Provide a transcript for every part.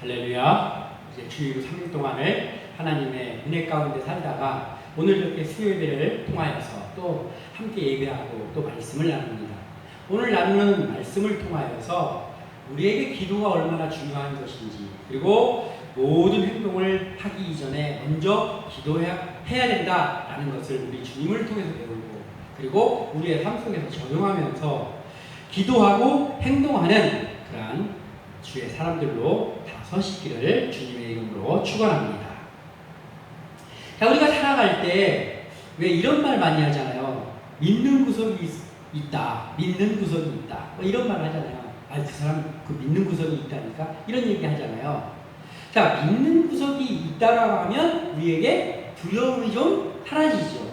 할렐루야. 이제 주일 3일 동안을 하나님의 은혜 가운데 살다가 오늘 이렇게 수요일을 통하여서 또 함께 예배하고 또 말씀을 나눕니다. 오늘 나누는 말씀을 통하여서 우리에게 기도가 얼마나 중요한 것인지 그리고 모든 행동을 하기 이전에 먼저 기도해야 해야 된다라는 것을 우리 주님을 통해서 배우고 그리고 우리의 삶 속에서 적용하면서 기도하고 행동하는 그러한 주의 사람들로 다 서시기를 주님의 이름으로 축원합니다. 자, 우리가 살아갈 때 왜 이런 말 많이 하잖아요. 믿는 구석이 있, 있다. 믿는 구석이 있다. 뭐 이런 말 하잖아요. 아, 그 사람 그 믿는 구석이 있다니까 이런 얘기 하잖아요. 자, 믿는 구석이 있다라고 하면 우리에게 두려움이 좀 사라지죠.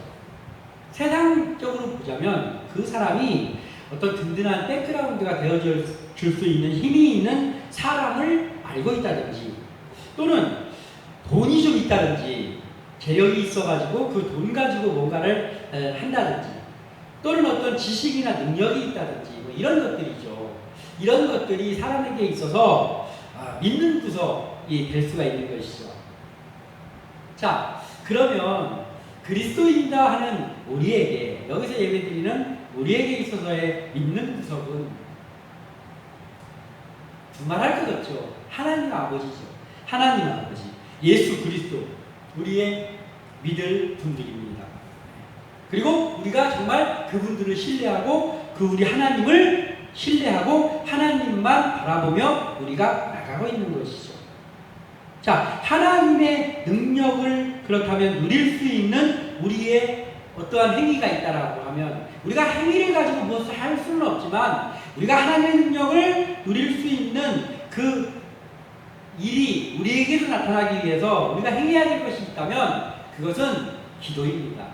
세상적으로 보자면 그 사람이 어떤 든든한 백그라운드가 되어줄 수 있는 힘이 있는 사람을 알고 있다든지 또는 돈이 좀 있다든지 재력이 있어가지고 그 돈 가지고 뭔가를 에, 한다든지 또는 어떤 지식이나 능력이 있다든지 뭐 이런 것들이죠. 이런 것들이 사람에게 있어서 아, 믿는 구석이 될 수가 있는 것이죠. 자, 그러면 그리스도인이다 하는 우리에게 여기서 예배드리는 우리에게 있어서의 믿는 구석은 두말할 것 없죠. 하나님 아버지죠. 하나님 아버지, 예수 그리스도, 우리의 믿을 분들입니다. 그리고 우리가 정말 그분들을 신뢰하고 그 우리 하나님을 신뢰하고 하나님만 바라보며 우리가 나가고 있는 것이죠. 자, 하나님의 능력을 그렇다면 누릴 수 있는 우리의 어떠한 행위가 있다라고 하면 우리가 행위를 가지고 무엇을 할 수는 없지만 우리가 하나님의 능력을 누릴 수 있는 그 일이 우리에게서 나타나기 위해서 우리가 행해야 될 것이 있다면 그것은 기도입니다.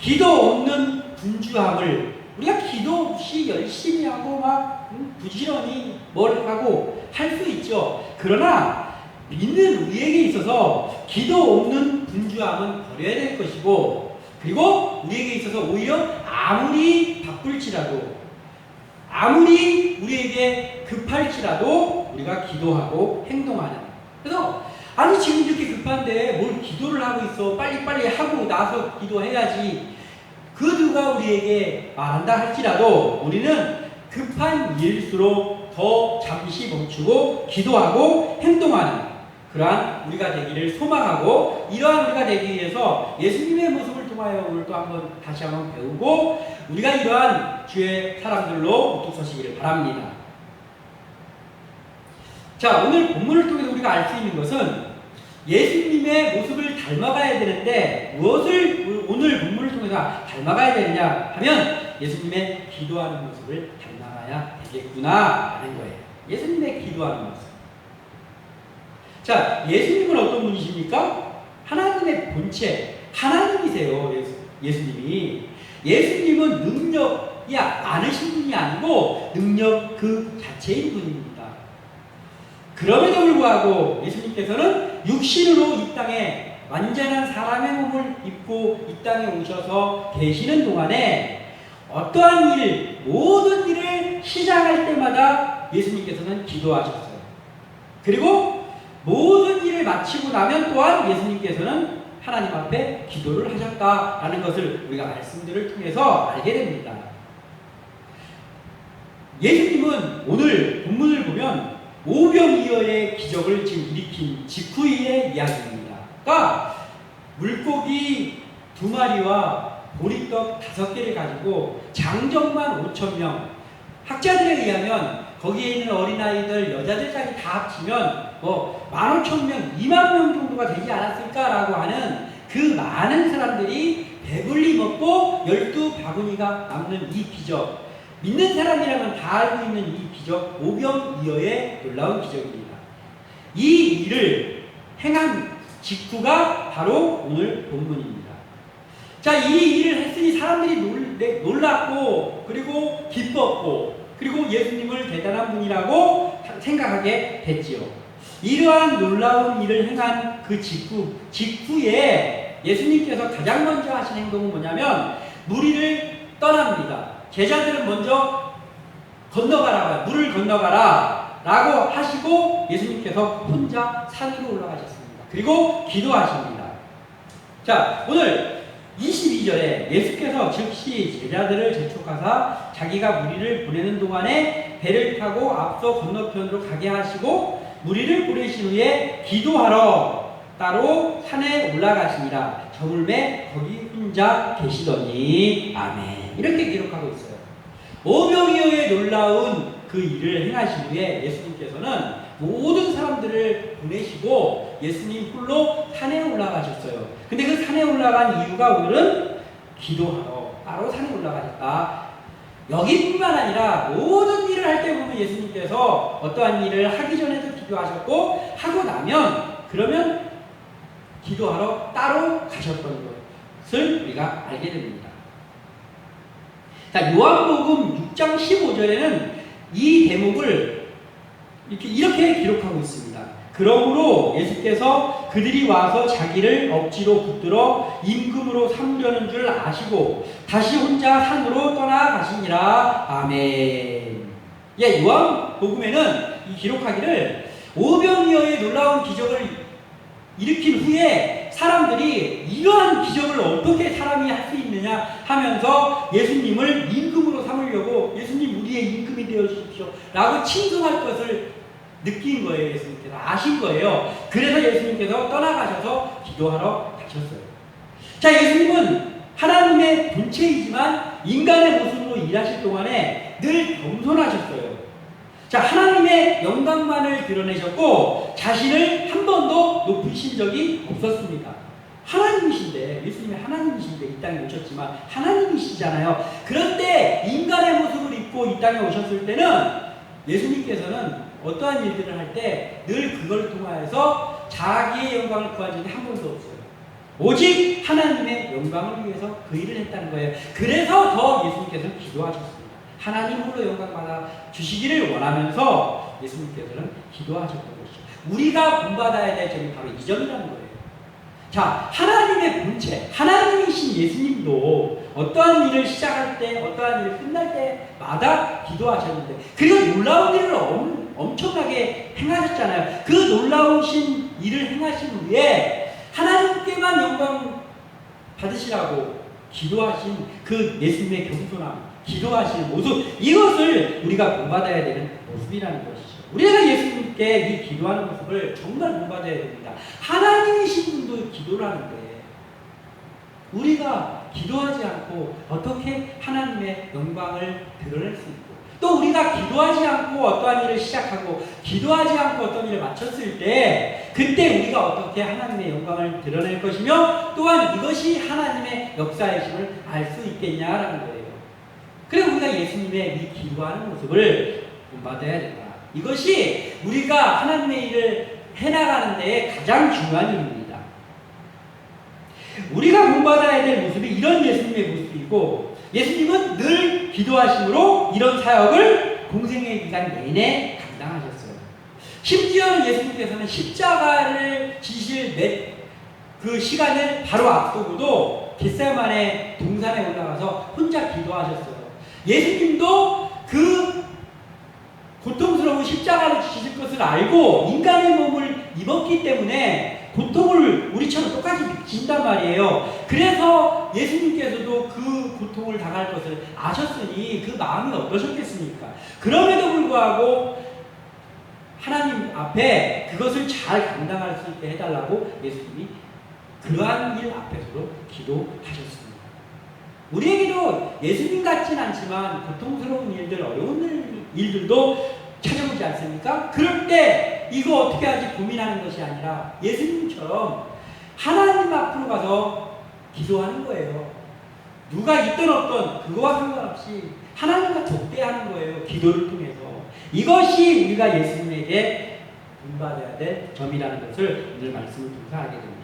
기도 없는 분주함을 우리가 기도 없이 열심히 하고 막 음, 부지런히 뭘 하고 할 수 있죠. 그러나 믿는 우리에게 있어서 기도 없는 분주함은 버려야 될 것이고 그리고 우리에게 있어서 오히려 아무리 바쁠지라도 아무리 우리에게 급할지라도 우리가 기도하고 행동하는 그래서 아니 지금 이렇게 급한데 뭘 기도를 하고 있어? 빨리빨리 하고 나서 기도해야지. 그 누가 우리에게 말한다 할지라도 우리는 급한 일일수록 더 잠시 멈추고 기도하고 행동하는 그러한 우리가 되기를 소망하고 이러한 우리가 되기 위해서 예수님의 모습을 통하여 오늘 또 한번 다시 한번 배우고 우리가 이러한 주의 사람들로 우뚝 서시기를 바랍니다. 자 오늘 본문을 통해서 우리가 알 수 있는 것은 예수님의 모습을 닮아가야 되는데 무엇을 오늘 본문을 통해서 닮아가야 되느냐 하면 예수님의 기도하는 모습을 닮아가야 되겠구나 하는 거예요. 예수님의 기도하는 모습. 자, 예수님은 어떤 분이십니까? 하나님의 본체, 하나님이세요. 예수, 예수님이. 예수님은 능력이 많으신 분이 아니고 능력 그 자체인 분입니다. 그럼에도 불구하고 예수님께서는 육신으로 이 땅에 완전한 사람의 몸을 입고 이 땅에 오셔서 계시는 동안에 어떠한 일, 모든 일을 시작할 때마다 예수님께서는 기도하셨어요. 그리고 모든 일을 마치고 나면 또한 예수님께서는 하나님 앞에 기도를 하셨다라는 것을 우리가 말씀들을 통해서 알게 됩니다. 예수님은 오늘 본문을 보면 오병이어의 기적을 지금 일으킨 직후의 이야기입니다. 그러니까 물고기 두 마리와 보리떡 다섯 개를 가지고 장정만 5천 명 학자들에 의하면 거기에 있는 어린아이들 여자들까지 다 합치면 뭐 15,000명, 2만 명 정도가 되지 않았을까라고 하는 그 많은 사람들이 배불리 먹고 열두 바구니가 남는 이 기적 믿는 사람이라면 다 알고 있는 이 기적 오병이어의 놀라운 기적입니다. 이 일을 행한 직후가 바로 오늘 본문입니다. 자, 이 일을 했으니 사람들이 놀, 네, 놀랐고 그리고 기뻤고 그리고 예수님을 대단한 분이라고 생각하게 됐지요. 이러한 놀라운 일을 행한 그 직후, 직후에 예수님께서 가장 먼저 하신 행동은 뭐냐면 무리를 떠납니다. 제자들은 먼저 건너가라, 물을 건너가라 라고 하시고 예수님 예수님께서 혼자 산으로 올라가셨습니다. 그리고 기도하십니다. 자, 오늘 22절에 예수께서 즉시 제자들을 재촉하사 자기가 무리를 보내는 동안에 배를 타고 앞서 건너편으로 가게 하시고 무리를 보내신 후에 기도하러 따로 산에 올라가시니라 저물매 거기 혼자 계시더니 아멘 이렇게 기록하고 있어요. 오병이어의 놀라운 그 일을 행하신 후에 예수님께서는 모든 사람들을 보내시고 예수님 홀로 산에 올라가셨어요. 근데 그 산에 올라간 이유가 오늘은 기도하러 따로 산에 올라가셨다. 여기뿐만 아니라 모든 일을 할 때 보면 예수님께서 어떠한 일을 하기 전에도 기도하셨고 하고 나면 그러면 기도하러 따로 가셨던 것을 우리가 알게 됩니다. 자, 요한복음 6장 15절에는 이 대목을 이렇게, 이렇게 기록하고 있습니다. 그러므로 예수께서 그들이 와서 자기를 억지로 붙들어 임금으로 삼으려는 줄 아시고 다시 혼자 산으로 떠나가시니라. 아멘. 예, 요한복음에는 이 기록하기를 오병이어의 놀라운 기적을 일으킨 후에 사람들이 이러한 기적을 어떻게 사람이 할 수 있느냐 하면서 예수님을 임금으로 삼으려고 예수님 우리의 임금이 되어 주십시오 라고 칭송할 것을 느낀 거예요 예수님께서. 아신 거예요. 그래서 예수님께서 떠나가셔서 기도하러 가셨어요. 자 예수님은 하나님의 본체이지만 인간의 모습으로 일하실 동안에 늘 겸손하셨어요 자, 하나님의 영광만을 드러내셨고 자신을 한 번도 높이신 적이 없었습니다. 하나님이신데 예수님이 하나님이신데 이 땅에 오셨지만 하나님이시잖아요. 그런데 인간의 모습을 입고 이 땅에 오셨을 때는 예수님께서는 어떠한 일들을 할 때 늘 그걸 통하여서 자기의 영광을 적이 한 번도 없어요. 오직 하나님의 영광을 위해서 그 일을 했다는 거예요. 그래서 더 예수님께서는 기도하셨습니다. 하나님 홀로 영광 받아 주시기를 원하면서 예수님께서는 기도하셨던 것이죠. 우리가 본받아야 될 점이 바로 이 점이라는 거예요. 자, 하나님의 본체, 하나님이신 예수님도 어떠한 일을 시작할 때, 어떠한 일을 끝날 때마다 기도하셨는데, 그리고 놀라운 일을 엄, 엄청나게 행하셨잖아요. 그 놀라우신 일을 행하신 후에 하나님께만 영광 받으시라고 기도하신 그 예수님의 겸손함, 기도하시는 모습 이것을 우리가 본받아야 되는 모습이라는 것이죠. 우리가 예수님께 이 기도하는 모습을 정말 본받아야 됩니다. 하나님이신 분도 기도를 하는데 우리가 기도하지 않고 어떻게 하나님의 영광을 드러낼 수 있고 또 우리가 기도하지 않고 어떠한 일을 시작하고 기도하지 않고 어떤 일을 마쳤을 때 그때 우리가 어떻게 하나님의 영광을 드러낼 것이며 또한 이것이 하나님의 역사이심을 알 수 있겠냐라는 거예요. 그리고 우리가 예수님의 이 기도하는 모습을 본받아야 된다. 이것이 우리가 하나님의 일을 해나가는 데에 가장 중요한 일입니다. 우리가 본받아야 될 모습이 이런 예수님의 모습이고 예수님은 늘 기도하심으로 이런 사역을 공생의 기간 내내 감당하셨어요. 심지어 예수님께서는 십자가를 지실 그 시간을 바로 앞두고도 겟세만의 동산에 올라가서 혼자 기도하셨어요. 예수님도 그 고통스러운 십자가를 지실 것을 알고 인간의 몸을 입었기 때문에 고통을 우리처럼 똑같이 진단 말이에요. 그래서 예수님께서도 그 고통을 당할 것을 아셨으니 그 마음이 어떠셨겠습니까? 그럼에도 불구하고 하나님 앞에 그것을 잘 감당할 수 있게 해달라고 예수님이 그러한 일 앞에서도 기도하셨습니다. 우리에게도 예수님 같진 않지만 고통스러운 일들, 어려운 일들도 찾아오지 않습니까? 그럴 때 이거 어떻게 하지 고민하는 것이 아니라 예수님처럼 하나님 앞으로 가서 기도하는 거예요. 누가 있든 없든 그거와 상관없이 하나님과 독대하는 거예요. 기도를 통해서. 이것이 우리가 예수님에게 본받아야 될 점이라는 것을 오늘 말씀을 통해서 알게 됩니다.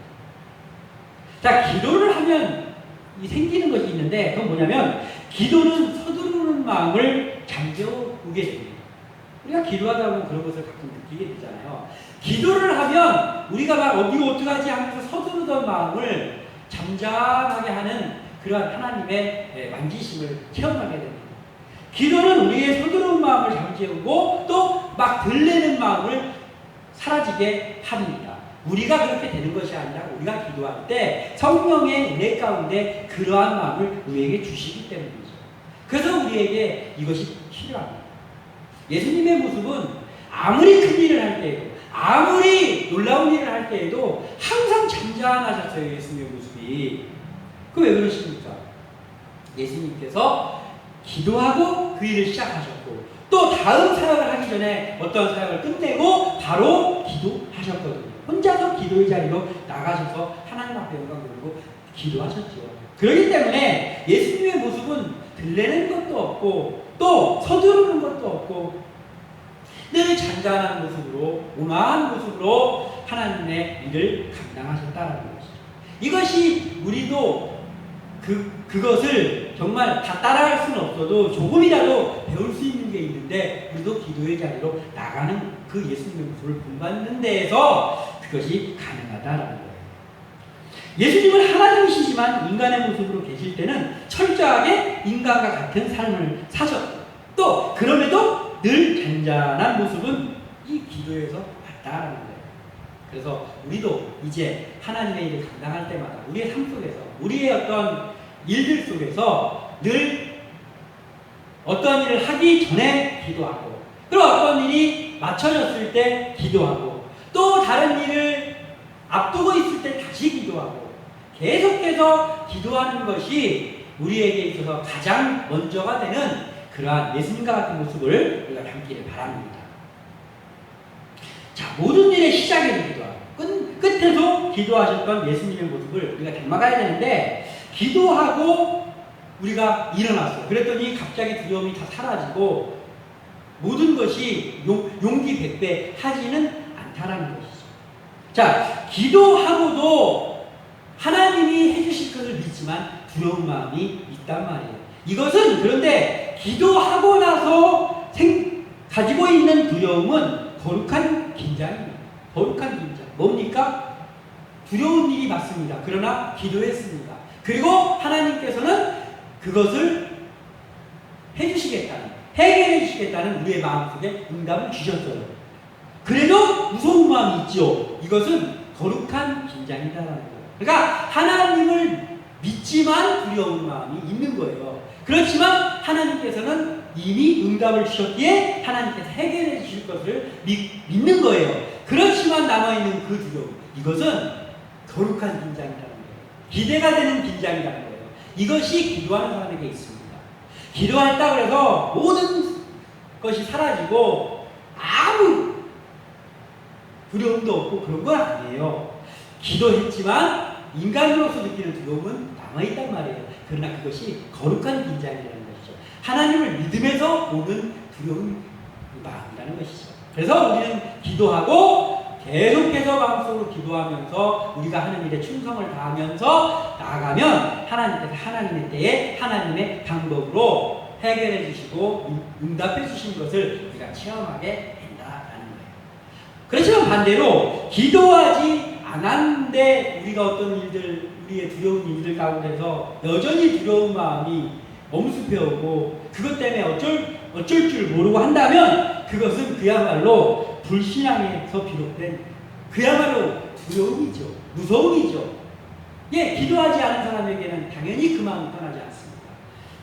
자, 기도를 하면 생기는 것이 있는데 그건 뭐냐면 기도는 서두르는 마음을 잠재우게 됩니다. 우리가 기도하다 보면 그런 것을 가끔 느끼게 되잖아요. 기도를 하면 우리가 막 어디 어떡하지 하면서 서두르던 마음을 잠잠하게 하는 그러한 하나님의 만지심을 체험하게 됩니다. 기도는 우리의 서두르는 마음을 잠재우고 또 막 들리는 마음을 사라지게 합니다. 우리가 그렇게 되는 것이 아니라 우리가 기도할 때 성령의 은혜 가운데 그러한 마음을 우리에게 주시기 때문이죠. 그래서 우리에게 이것이 필요합니다. 예수님의 모습은 아무리 큰 일을 할 때에도 아무리 놀라운 일을 할 때에도 항상 잔잔하셨어요. 예수님의 모습이. 그 왜 그러십니까? 예수님께서 기도하고 그 일을 시작하셨고 또 다음 사역을 하기 전에 어떤 사역을 끝내고 바로 기도하셨거든요. 혼자서 기도의 자리로 나가셔서 하나님 앞에 영광 돌리고 기도하셨죠. 그렇기 때문에 예수님의 모습은 들레는 것도 없고 또 서두르는 것도 없고 늘 잔잔한 모습으로 온화한 모습으로 하나님의 일을 감당하셨다는 것이죠. 이것이 우리도 그 그것을 정말 다 따라할 수는 없어도 조금이라도 배울 수 있는 게 있는데 우리도 기도의 자리로 나가는 그 예수님의 모습을 본받는 데에서 그것이 가능하다라는 거예요. 예수님은 하나님이시지만 인간의 모습으로 계실 때는 철저하게 인간과 같은 삶을 사셨고 또 그럼에도 늘 잔잔한 모습은 이 기도에서 봤다라는 거예요. 그래서 우리도 이제 하나님의 일을 감당할 때마다 우리의 삶 속에서 우리의 어떤 일들 속에서 늘 어떤 일을 하기 전에 기도하고 또 어떤 일이 맞춰졌을 때 기도하고 또 다른 일을 앞두고 있을 때 다시 기도하고 계속해서 기도하는 것이 우리에게 있어서 가장 먼저가 되는 그러한 예수님과 같은 모습을 우리가 담기를 바랍니다. 자, 모든 일의 시작에는 기도하고 끝, 끝에도 기도하셨던 예수님의 모습을 우리가 닮아가야 되는데 기도하고 우리가 일어났어. 그랬더니 갑자기 두려움이 다 사라지고 모든 것이 용, 용기 백배 하지는 않다라는 것이죠. 자, 기도하고도 하나님이 해주실 것을 믿지만 두려운 마음이 있단 말이에요. 이것은 그런데 기도하고 나서 생, 가지고 있는 두려움은 거룩한 긴장입니다. 거룩한 긴장. 뭡니까? 두려운 일이 맞습니다. 그러나 기도했습니다. 그리고 하나님께서는 그것을 해주시겠다는, 해결해 주시겠다는 우리의 마음속에 응답을 주셨어요. 그래도 무서운 마음이 있죠. 이것은 거룩한 긴장이다라는 거예요. 그러니까 하나님을 믿지만 두려운 마음이 있는 거예요. 그렇지만 하나님께서는 이미 응답을 주셨기에 하나님께서 해결해 주실 것을 믿, 믿는 거예요. 그렇지만 남아있는 그 두려움, 이것은 거룩한 긴장이라는 거예요. 기대가 되는 긴장이라는 거예요. 이것이 기도하는 사람에게 있습니다. 기도했다 그래서 모든 것이 사라지고 아무 두려움도 없고 그런 건 아니에요. 기도했지만 인간으로서 느끼는 두려움은 남아있단 말이에요. 그러나 그것이 거룩한 긴장이라는 것이죠. 하나님을 믿음에서 오는 두려운 마음이라는 것이죠. 그래서 우리는 기도하고 계속해서 마음속으로 기도하면서 우리가 하는 일에 충성을 다하면서 나아가면 하나님께서 하나님의 때에 하나님의 방법으로 해결해 주시고 응답해 주신 것을 우리가 체험하게. 그렇지만 반대로 기도하지 않았는데 우리가 어떤 일들 우리의 두려운 일들 가운데서 여전히 두려운 마음이 엄습해오고 그것 때문에 어쩔 어쩔 줄 모르고 한다면 그것은 그야말로 불신앙에서 비롯된 그야말로 두려움이죠. 무서움이죠. 예, 기도하지 않은 사람에게는 당연히 그 마음이 떠나지 않습니다.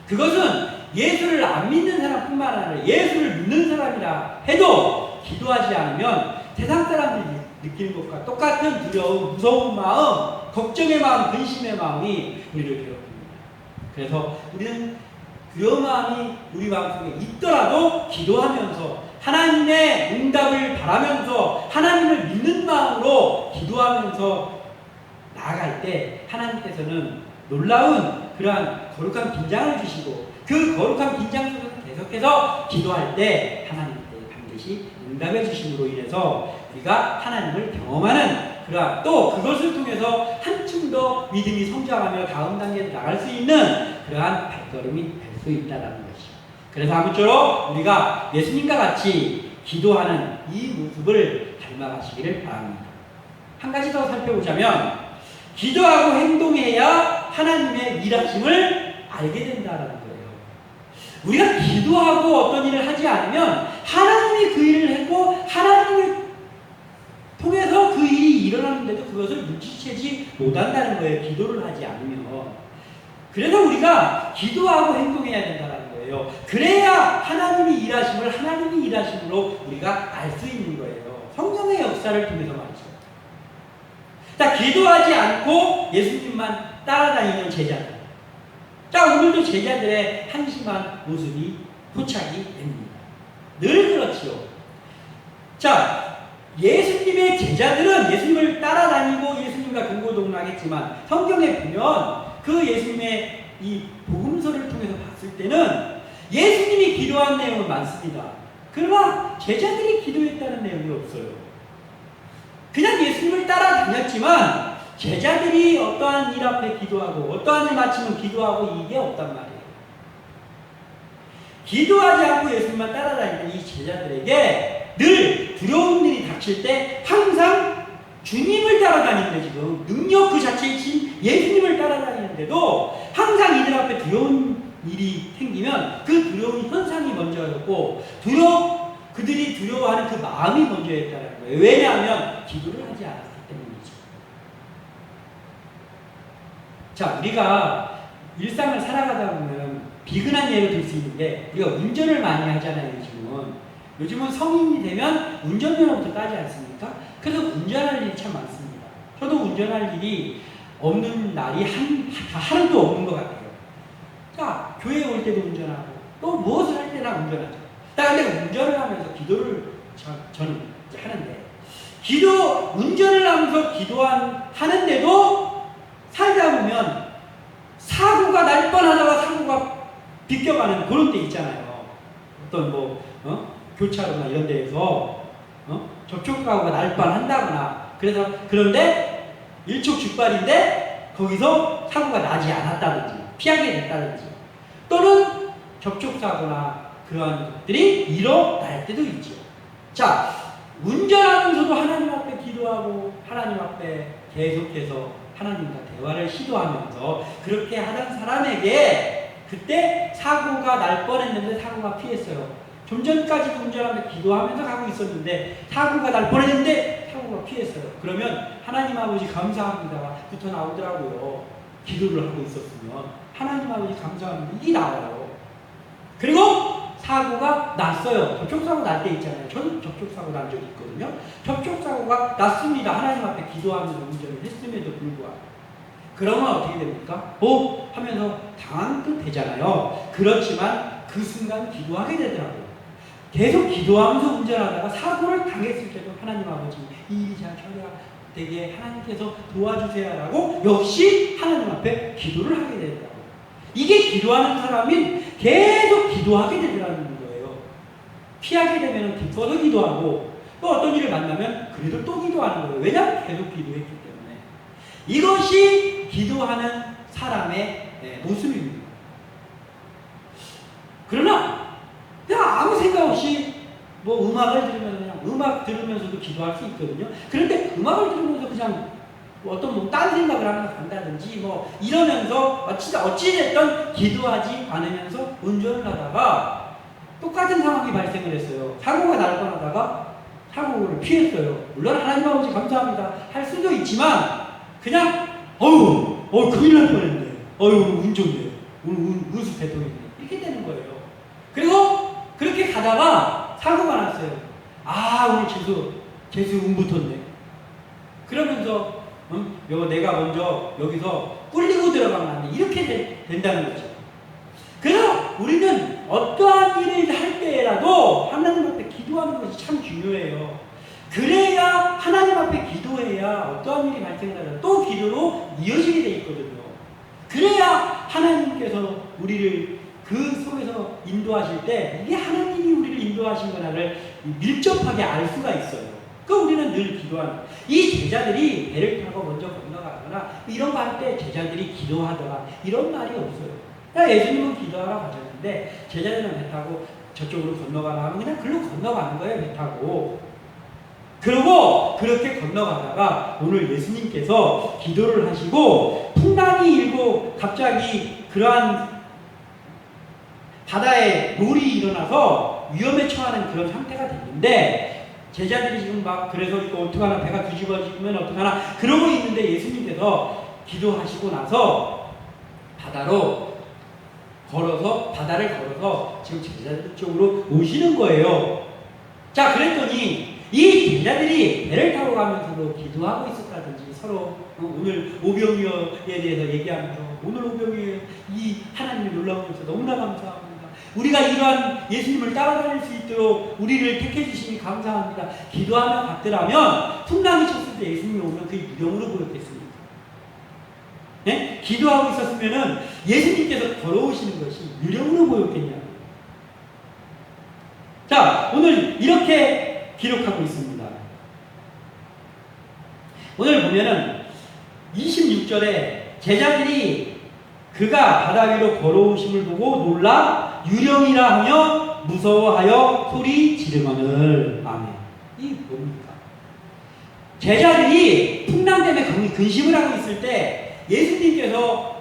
그것은 예수를 안 믿는 사람뿐만 아니라 예수를 믿는 사람이라 해도 기도하지 않으면 세상 사람들이 느끼는 것과 똑같은 두려움, 무서운 마음, 걱정의 마음, 근심의 마음이 우리를 괴롭힙니다. 그래서 우리는 두려운 마음이 우리 마음속에 있더라도 기도하면서 하나님의 응답을 바라면서 하나님을 믿는 마음으로 기도하면서 나아갈 때 하나님께서는 놀라운 그러한 거룩한 긴장을 주시고 그 거룩한 긴장 속에서 계속해서 기도할 때 하나님께 반드시 응답해 주심으로 인해서 우리가 하나님을 경험하는 그러한 또 그것을 통해서 한층 더 믿음이 성장하며 다음 단계로 나갈 수 있는 그러한 발걸음이 될 수 있다는 것이죠. 그래서 아무쪼록 우리가 예수님과 같이 기도하는 이 모습을 닮아가시기를 바랍니다. 한 가지 더 살펴보자면 기도하고 행동해야 하나님의 일하심을 알게 된다는 거예요. 우리가 기도하고 어떤 일을 하지 않으면 하나님이 그 일을 했고 하나님을 일어났는데도 그것을 눈치채지 못한다는 거예요. 기도를 하지 않으면. 그래서 우리가 기도하고 행동해야 된다는 거예요. 그래야 하나님이 일하심을 하나님이 일하심으로 우리가 알 수 있는 거예요. 성령의 역사를 통해서 말이죠. 자, 기도하지 않고 예수님만 따라다니는 제자들. 자, 오늘도 제자들의 한심한 모습이 포착이 됩니다. 늘 그렇지요. 자, 예수님의 제자들은 예수님을 따라다니고 예수님과 동고동락했지만 성경에 보면 그 예수님의 이 복음서를 통해서 봤을 때는 예수님이 기도한 내용은 많습니다. 그러나 제자들이 기도했다는 내용이 없어요. 그냥 예수님을 따라다녔지만 제자들이 어떠한 일 앞에 기도하고 어떠한 일 마치면 기도하고 이게 없단 말이에요. 기도하지 않고 예수님만 따라다니는 이 제자들에게 늘 두려운 일이 닥칠 때 항상 주님을 따라다니는데 지금 능력 그 자체이신 예수님을 따라다니는데도 항상 이들 앞에 두려운 일이 생기면 그 두려운 현상이 먼저였고 두려 그들이 두려워하는 그 마음이 먼저였다는 거예요. 왜냐하면 기도를 하지 않았기 때문이죠. 자, 우리가 일상을 살아가다 보면 비근한 예를 들수 있는데 우리가 운전을 많이 하잖아요, 요즘은. 요즘은 성인이 되면 운전면허부터 따지 않습니까? 그래서 운전할 일이 참 많습니다. 저도 운전할 일이 없는 날이 한, 하루도 없는 것 같아요. 자, 교회에 올 때도 운전하고, 또 무엇을 할 때나 운전하죠. 자, 근데 운전을 하면서 기도를 저, 저는 하는데, 기도, 운전을 하면서 기도한, 하는데도 살다 보면 사고가 날 뻔하다가 사고가 비껴가는 그런 때 있잖아요. 어떤 뭐, 어? 교차로나 이런 데에서, 어? 접촉사고가 날 뻔한다거나, 그래서, 그런데 일촉즉발인데, 거기서 사고가 나지 않았다든지, 피하게 됐다든지, 또는 접촉사고나 그러한 것들이 일어날 때도 있죠. 자, 운전하면서도 하나님 앞에 기도하고, 하나님 앞에 계속해서 하나님과 대화를 시도하면서 그렇게 하던 사람에게 그때 사고가 날 뻔했는데 사고가 피했어요. 좀 전까지도 운전하면서 기도하면서 가고 있었는데 사고가 날 뻔했는데 사고가 피했어요. 그러면 하나님 아버지 감사합니다가 붙어 나오더라고요. 기도를 하고 있었으면 하나님 아버지 감사합니다. 이 나와요. 그리고 사고가 났어요. 접촉사고 날 때 있잖아요. 저는 접촉사고 난 적이 있거든요. 접촉사고가 났습니다. 하나님 앞에 기도하면서 운전을 했음에도 불구하고. 그러면 어떻게 됩니까? 오! 하면서 듯 되잖아요. 그렇지만 그 순간 기도하게 되더라고요. 계속 기도하면서 운전하다가 사고를 당했을 때도 하나님 아버지 이 일이 잘 처리되게 하나님께서 도와주세요라고 역시 하나님 앞에 기도를 하게 되더라고요. 이게 기도하는 사람이 계속 기도하게 되더라는 거예요. 피하게 되면 기뻐서 기도하고 또 어떤 일을 만나면 그래도 또 기도하는 거예요. 왜냐? 계속 기도했기 때문에. 이것이 기도하는 사람의 네, 모습입니다. 그러나 그냥 아무 생각 없이 뭐 음악을 들으면 그냥 음악 들으면서도 기도할 수 있거든요. 그런데 음악을 들으면서 그냥 뭐 어떤 뭐딴 생각을 하면서 간다든지 뭐 이러면서 어찌 어찌됐든 기도하지 않으면서 운전을 하다가 똑같은 상황이 발생을 했어요. 사고가 날 뻔하다가 사고를 피했어요. 물론 하나님 아버지 감사합니다 할 수도 있지만 그냥 어우 어 큰일 날 뻔했네. 어유 운전돼 오늘 운, 운수 대통령이 이렇게 되는 거예요. 그리고 그렇게 가다가 사고가 났어요. 아 오늘 재수 재수 운 붙었네. 그러면서 응? 요 내가 먼저 여기서 꿀리고 들어가면 이렇게 되, 된다는 거죠. 그래서 우리는 어떠한 일을 할 때라도 하나님 앞에 기도하는 것이 참 중요해요. 그래야 하나님 앞에 기도해야 어떠한 일이 발생하더라도 또 기도로 이어지게 돼 있거든요. 그래야 하나님께서 우리를 그 속에서 인도하실 때 이게 하나님이 우리를 인도하신 거나를 밀접하게 알 수가 있어요. 그 우리는 늘 기도하는 이 제자들이 배를 타고 먼저 건너가거나 이런 거 할 때 제자들이 기도하더라 이런 말이 없어요. 그냥 예수님은 기도하러 가셨는데 제자들은 배 타고 저쪽으로 건너가라 하면 그냥 글로 건너가는 거예요 배 타고. 그리고 그렇게 건너가다가 오늘 예수님께서 기도를 하시고 풍랑이 일고 갑자기 그러한 바다에 물이 일어나서 위험에 처하는 그런 상태가 됐는데 제자들이 지금 막 그래서 이거 어떡하나 배가 뒤집어지면 어떡하나 그러고 있는데 예수님께서 기도하시고 나서 바다로 걸어서 바다를 걸어서 지금 제자들 쪽으로 오시는 거예요. 자 그랬더니 이 제자들이 배를 타고 가면서도 기도하고 있었다든지 서로 오늘 오병이어에 대해서 얘기하면서 오늘 오병이어 이 하나님의 놀라운 것을 너무나 감사합니다. 우리가 이러한 예수님을 따라다닐 수 있도록 우리를 택해 주시니 감사합니다. 기도하며 갔더라면 풍랑이 쳤을 때 예수님이 오면 그 유령으로 보였겠습니까? 네? 기도하고 있었으면은 예수님께서 걸어오시는 것이 유령으로 보였겠냐고. 자, 오늘 이렇게 기록하고 있습니다. 오늘 보면은 26절에 제자들이 그가 바다 위로 걸어오심을 보고 놀라 유령이라 하며 무서워하여 소리 지르거늘 아멘. 이 뭡니까? 제자들이 풍랑 때문에 근심을 하고 있을 때 예수님께서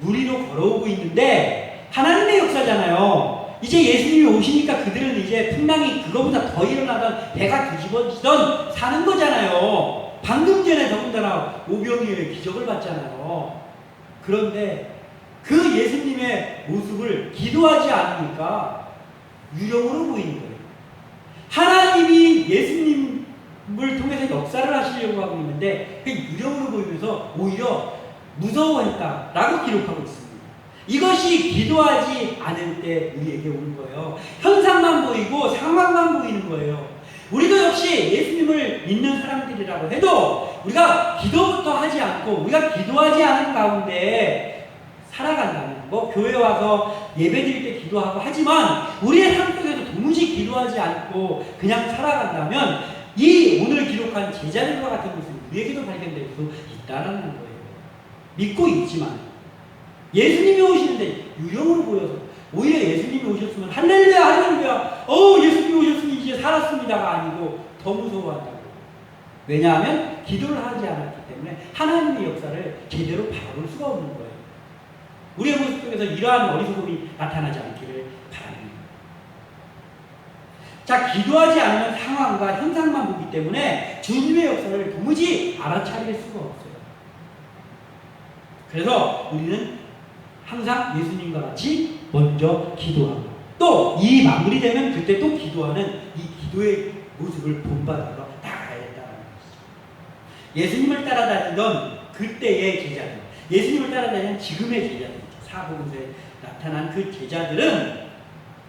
물 위로 걸어오고 있는데 하나님의 역사잖아요. 이제 예수님이 오시니까 그들은 이제 풍랑이 그거보다 더 일어나던 배가 뒤집어지던 사는 거잖아요. 방금 전에 더군다나 오병이어의 기적을 봤잖아요. 그런데 그 예수님의 모습을 기도하지 않으니까 유령으로 보이는 거예요. 하나님이 예수님을 통해서 역사를 하시려고 하고 있는데 그 유령으로 보이면서 오히려 무서워했다라고 기록하고 있습니다. 이것이 기도하지 않을 때 우리에게 오는 거예요. 현상만 보이고 상황만 보이는 거예요. 우리도 역시 예수님을 믿는 사람들이라고 해도 우리가 기도부터 하지 않고 우리가 기도하지 않은 가운데 살아간다면 뭐 교회 와서 예배 드릴 때 기도하고 하지만 우리의 삶 속에서 도무지 기도하지 않고 그냥 살아간다면 이 오늘 기록한 제자들과 같은 모습이 우리에게도 발견될 수 있다라는 거예요. 믿고 있지만 예수님이 오시는데 유령으로 보여서 오히려 예수님이 오셨으면 할렐루야 할렐루야 어 예수님이 오셨으니 이제 살았습니다가 아니고 더 무서워한다고. 왜냐하면 기도를 하지 않았기 때문에 하나님의 역사를 제대로 바라볼 수가 없는 거예요. 우리의 모습 속에서 이러한 어리석음이 나타나지 않기를 바랍니다. 자 기도하지 않는 상황과 현상만 보기 때문에 주님의 역사를 도무지 알아차릴 수가 없어요. 그래서 우리는 항상 예수님과 같이 먼저 기도하고 또 이 마무리되면 그때 또 기도하는 이 기도의 모습을 본받아서 나가야 된다는 것이죠. 예수님을 따라다니던 그때의 제자들, 예수님을 따라다니는 지금의 제자들, 사복음서에 나타난 그 제자들은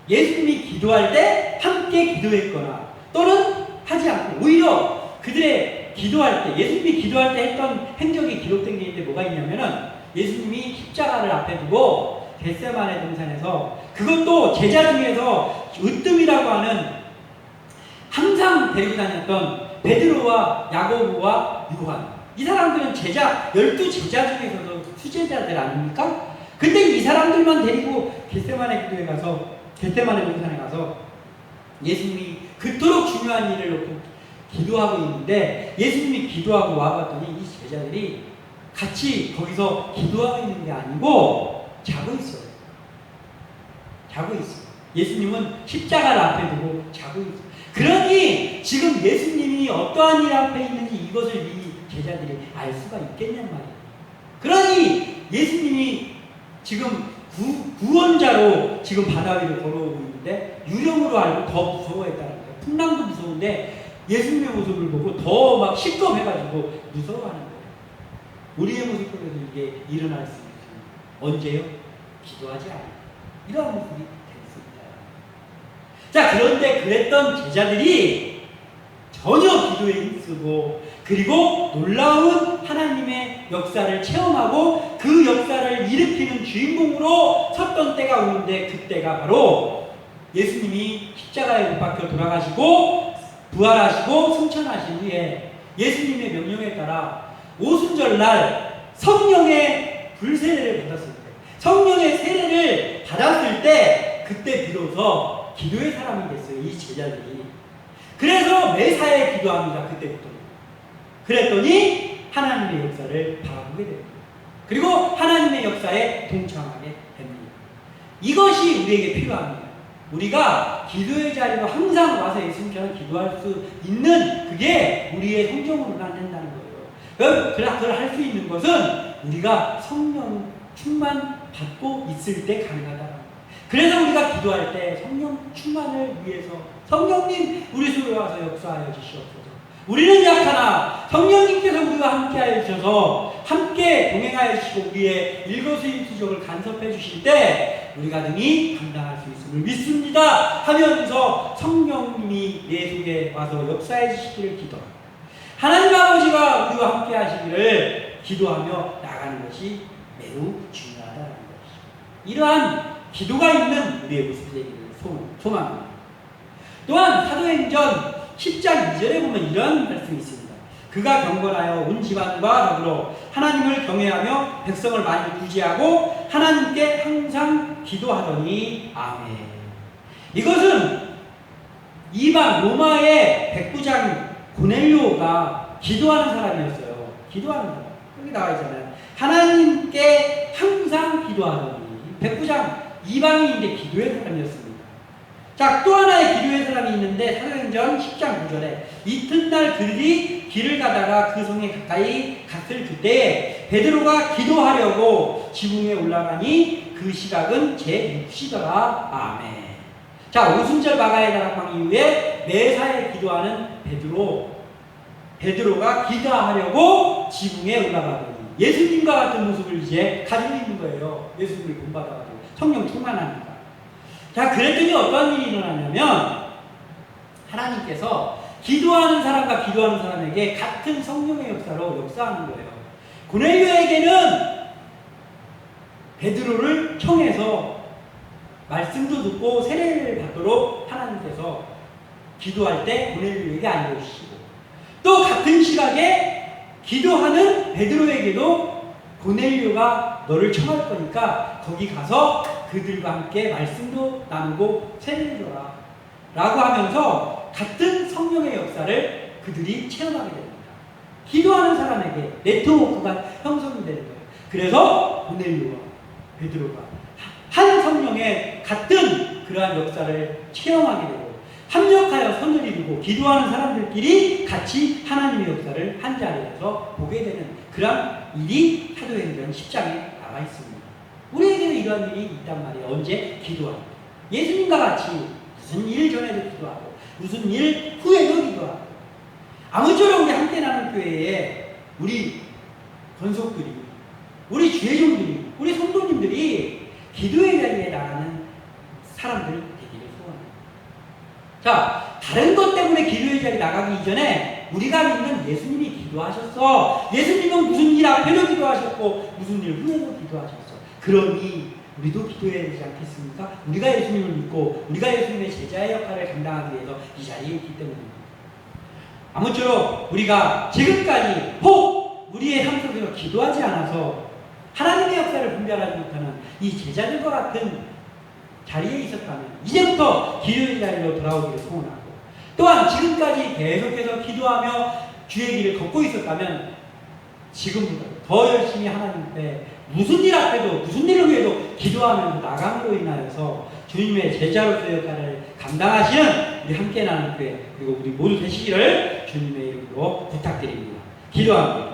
예수님이 기도할 때 함께 기도했거나 또는 하지 않고 오히려 그들의 기도할 때 예수님이 기도할 때 했던 행적이 기록된 게 있는데 뭐가 있냐면은 예수님이 십자가를 앞에 두고 겟세마네 동산에서 그것도 제자 중에서 으뜸이라고 하는 항상 데리고 다녔던 베드로와 야고보와 요한 이 사람들은 제자 열두 제자 중에서도 수제자들 아닙니까? 근데 이 사람들만 데리고 겟세마네 기도에 가서 겟세마네 동산에 가서 예수님이 그토록 중요한 일을 놓고 기도하고 있는데 예수님이 기도하고 와봤더니 이 제자들이 같이 거기서 기도하고 있는 게 아니고 자고 있어요. 자고 있어요. 예수님은 십자가를 앞에 두고 자고 있어요. 그러니 지금 예수님이 어떠한 일 앞에 있는지 이것을 이 제자들이 알 수가 있겠냔 말이에요. 그러니 예수님이 지금 구, 구원자로 지금 바다 위를 걸어오고 있는데 유령으로 알고 더 무서워했다는 거예요. 풍랑도 무서운데 예수님의 모습을 보고 더막 실검해가지고 무서워하는 거예요. 우리의 모습 속에서 이게 일어날 수. 언제요? 기도하지 않아. 이러한 모습이 있다. 자, 그런데 그랬던 제자들이 전혀 기도에 힘쓰고 그리고 놀라운 하나님의 역사를 체험하고 그 역사를 일으키는 주인공으로 섰던 때가 오는데 그때가 바로 예수님이 십자가에 못 박혀 돌아가시고 부활하시고 승천하신 후에 예수님의 명령에 따라 오순절날 성령의 불세례를 때, 성령의 세례를 받았을 때, 그때 비로소 기도의 사람이 됐어요. 이 제자들이. 그래서 매사에 기도합니다. 그때부터. 그랬더니 하나님의 역사를 바라보게 됩니다. 그리고 하나님의 역사에 동참하게 됩니다. 이것이 우리에게 필요합니다. 우리가 기도의 자리로 항상 와서 예수님처럼 기도할 수 있는 그게 우리의 성경으로는 안 된다는 거예요. 그걸 할 수 있는 것은 우리가 성령 충만 받고 있을 때 가능하다는 거예요. 그래서 우리가 기도할 때 성령 충만을 위해서 성령님 우리 속에 와서 역사하여 주시옵소서. 우리는 약하나 성령님께서 우리와 함께하여 주셔서 함께 동행하여 주시고 우리의 일거수일투족을 간섭해 주실 때 우리가 능히 감당할 수 있음을 믿습니다 하면서 성령님이 내 속에 와서 역사해 주시기를 기도합니다. 하나님 아버지가 우리와 함께 하시기를 기도하며 나가는 것이 매우 것 이러한 기도가 있는 우리의 모습이 되기를 소망합니다. 또한 사도행전 10장 2절에 보면 이런 말씀이 있습니다. 그가 경건하여 온 집안과 더불어 하나님을 경외하며 백성을 많이 구제하고 하나님께 항상 기도하더니 아멘. 이것은 이방 로마의 백부장 고넬료가 기도하는 사람이었어요. 기도하는 사람. 여기 나와 있잖아요. 하나님께 항상 기도하더니 백부장 이방인인데 기도의 사람이었습니다. 자, 또 하나의 기도의 사람이 있는데 사도행전 10장 9절에 이튿날 그들이 길을 가다가 그 성에 가까이 갔을 그때 베드로가 기도하려고 지붕 에 올라가니 그 시각은 제 6시더라. 아멘. 자, 오순절 마가의 다락방 이후에 매사에 기도하는 베드로 베드로가 기도하려고 지붕에 올라가더니 예수님과 같은 모습을 이제 가지고 있는 거예요. 예수님을 본받아가지고 성령 충만하니까. 자, 그랬더니 어떤 일이 일어나냐면 하나님께서 기도하는 사람과 기도하는 사람에게 같은 성령의 역사로 역사하는 거예요. 고넬료에게는 베드로를 청해서 말씀도 듣고 세례를 받도록 하나님께서 기도할 때 고넬료에게 알려주시고 또 같은 시각에 기도하는 베드로에게도 고넬료가 너를 청할 거니까 거기 가서 그들과 함께 말씀도 나누고 줘라 라고 하면서 같은 성령의 역사를 그들이 체험하게 됩니다. 기도하는 사람에게 네트워크가 형성이 되는 거예요. 그래서 고넬료와 베드로가 한 성령의 같은 그러한 역사를 체험하게 되고 합력하여 손을 이루고 기도하는 사람들끼리 같이 하나님의 역사를 한 자리에서 보게 되는 그런 일이 사도행전 10장에 나와 있습니다. 우리에게는 이런 일이 있단 말이에요. 언제? 기도할 때. 예수님과 같이 무슨 일 전에도 기도하고 무슨 일 후에도 기도하고 아무쪼록 우리 함께 나는 교회에 우리 권속들이 우리 주회종들이 우리 성도님들이 기도의 자리에 나가는 사람들. 자, 다른 것 때문에 기도의 자리 나가기 이전에 우리가 믿는 예수님이 기도하셨어. 예수님은 무슨 일 앞에도 기도하셨고 무슨 일 후에도 기도하셨어. 그러니 우리도 기도해야 되지 않겠습니까? 우리가 예수님을 믿고 우리가 예수님의 제자의 역할을 감당하기 위해서 이 자리에 있기 때문입니다. 아무쪼록 우리가 지금까지 혹 우리의 삶 속에서 기도하지 않아서 하나님의 역사를 분별하지 못하는 이 제자들과 같은 자리에 있었다면 이제부터 기도의 자리로 돌아오기를 소원하고 또한 지금까지 계속해서 기도하며 주의 길을 걷고 있었다면 지금보다 더 열심히 하나님 앞에 무슨 일 앞에도 무슨 일을 위해도 기도하면서 나감으로 인하여서 주님의 제자로서의 역할을 감당하시는 우리 함께 나는 교회 그리고 우리 모두 되시기를 주님의 이름으로 부탁드립니다. 기도합니다.